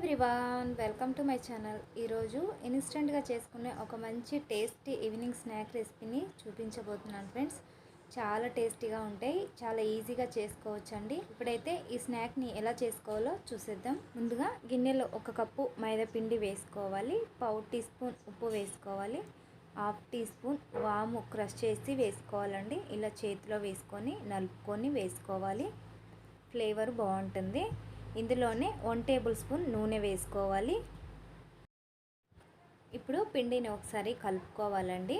Everyone welcome to my channel. ఈరోజు ఇన్స్టెంట్గా చేసుకునే ఒక మంచి టేస్టీ ఈవినింగ్ స్నాక్ రెసిపీని చూపించబోతున్నాను ఫ్రెండ్స్. చాలా టేస్టీగా ఉంటాయి చాలా ఈజీగా చేసుకోవచ్చు అండి ఇప్పుడైతే ఈ స్నాక్ని ఎలా చేసుకోవాలో చూసేద్దాం. ముందుగా గిన్నెలో ఒక కప్పు మైదా పిండి వేసుకోవాలి పావు టీ స్పూన్ ఉప్పు వేసుకోవాలి హాఫ్ టీ స్పూన్ వాము క్రష్ చేసి వేసుకోవాలండి. ఇలా చేతిలో వేసుకొని నలుపుకొని వేసుకోవాలి. ఫ్లేవర్ బాగుంటుంది. ఇందులోనే వన్ టేబుల్ స్పూన్ నూనె వేసుకోవాలి. ఇప్పుడు పిండిని ఒకసారి కలుపుకోవాలండి.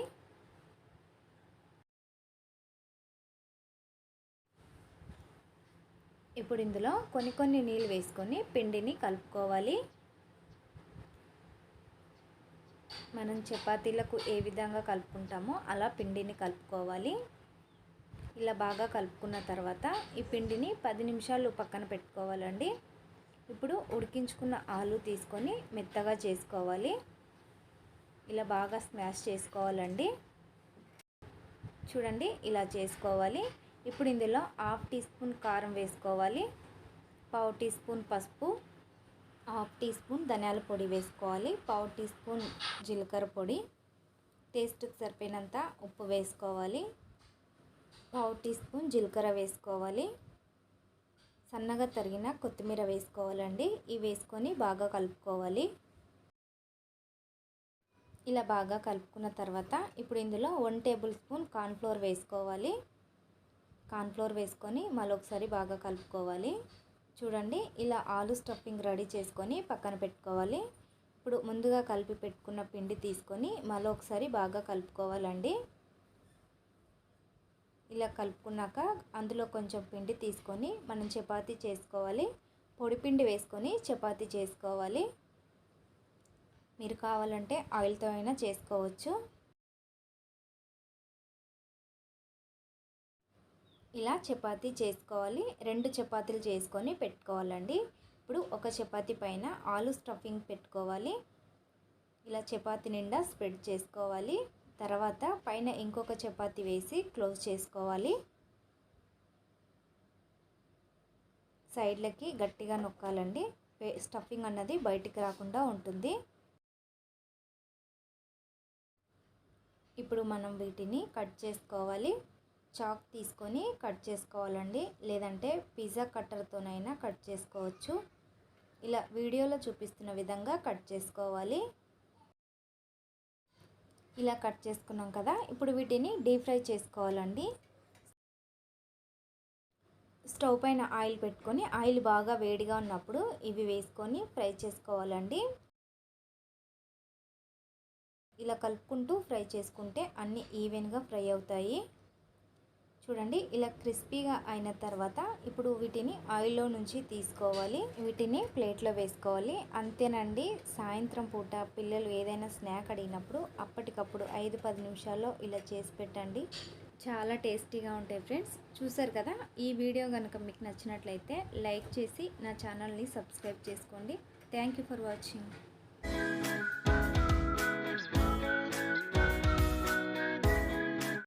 ఇప్పుడు ఇందులో కొన్ని కొన్ని నీళ్ళు వేసుకొని పిండిని కలుపుకోవాలి. మనం చపాతీలకు ఏ విధంగా కలుపుకుంటామో అలా పిండిని కలుపుకోవాలి. ఇలా బాగా కలుపుకున్న తర్వాత ఈ పిండిని పది నిమిషాలు పక్కన పెట్టుకోవాలండి. ఇప్పుడు ఉడికించుకున్న ఆలు తీసుకొని మెత్తగా చేసుకోవాలి. ఇలా బాగా స్మాష్ చేసుకోవాలండి. చూడండి ఇలా చేసుకోవాలి. ఇప్పుడు ఇందులో హాఫ్ టీ స్పూన్ కారం వేసుకోవాలి. పావు టీ స్పూన్ పసుపు హాఫ్ టీ స్పూన్ ధనియాల పొడి వేసుకోవాలి. పావు టీ స్పూన్ జీలకర్ర పొడి టేస్ట్కి సరిపోయినంత ఉప్పు వేసుకోవాలి. పావు టీ స్పూన్ జీలకర్ర వేసుకోవాలి. సన్నగా తరిగిన కొత్తిమీర వేసుకోవాలండి. ఇవి వేసుకొని బాగా కలుపుకోవాలి. ఇలా బాగా కలుపుకున్న తర్వాత ఇప్పుడు ఇందులో వన్ టేబుల్ స్పూన్ కార్న్ఫ్లోర్ వేసుకోవాలి. కార్న్ఫ్లోర్ వేసుకొని మరొకసారి బాగా కలుపుకోవాలి. చూడండి ఇలా ఆలు స్టఫింగ్ రెడీ చేసుకొని పక్కన పెట్టుకోవాలి. ఇప్పుడు ముందుగా కలిపి పెట్టుకున్న పిండి తీసుకొని మళ్ళీ ఒకసారి బాగా కలుపుకోవాలండి. ఇలా కలుపుకున్నాక అందులో కొంచెం పిండి తీసుకొని మనం చపాతీ చేసుకోవాలి. పొడి పిండి వేసుకొని చపాతీ చేసుకోవాలి. మీరు కావాలంటే ఆయిల్తో అయినా చేసుకోవచ్చు. ఇలా చపాతీ చేసుకోవాలి. రెండు చపాతీలు చేసుకొని పెట్టుకోవాలండి. ఇప్పుడు ఒక చపాతీ పైన ఆలు స్టఫింగ్ పెట్టుకోవాలి. ఇలా చపాతీ నిండా స్ప్రెడ్ చేసుకోవాలి. తర్వాత పైన ఇంకొక చపాతీ వేసి క్లోజ్ చేసుకోవాలి. సైడ్లకి గట్టిగా నొక్కాలండి. స్టఫింగ్ అన్నది బయటికి రాకుండా ఉంటుంది. ఇప్పుడు మనం వీటిని కట్ చేసుకోవాలి. చాక్ తీసుకొని కట్ చేసుకోవాలండి. లేదంటే పిజ్జా కట్టర్తోనైనా కట్ చేసుకోవచ్చు. ఇలా వీడియోలో చూపిస్తున్న విధంగా కట్ చేసుకోవాలి. ఇలా కట్ చేసుకున్నాం కదా. ఇప్పుడు వీటిని డీప్ ఫ్రై చేసుకోవాలండి. స్టవ్ పైన ఆయిల్ పెట్టుకొని ఆయిల్ బాగా వేడిగా ఉన్నప్పుడు ఇవి వేసుకొని ఫ్రై చేసుకోవాలండి. ఇలా కలుపుకుంటూ ఫ్రై చేసుకుంటే అన్నీ ఈవెన్గా ఫ్రై అవుతాయి. చూడండి ఇలా క్రిస్పీగా అయిన తర్వాత ఇప్పుడు వీటిని ఆయిల్లో నుంచి తీసుకోవాలి. వీటిని ప్లేట్లో వేసుకోవాలి. అంతేనండి సాయంత్రం పూట పిల్లలు ఏదైనా స్నాక్ అడిగినప్పుడు అప్పటికప్పుడు ఐదు పది నిమిషాల్లో ఇలా చేసి పెట్టండి. చాలా టేస్టీగా ఉంటాయి ఫ్రెండ్స్. చూసారు కదా ఈ వీడియో కనుక మీకు నచ్చినట్లయితే లైక్ చేసి నా ఛానల్ని సబ్స్క్రైబ్ చేసుకోండి. Thank for watching.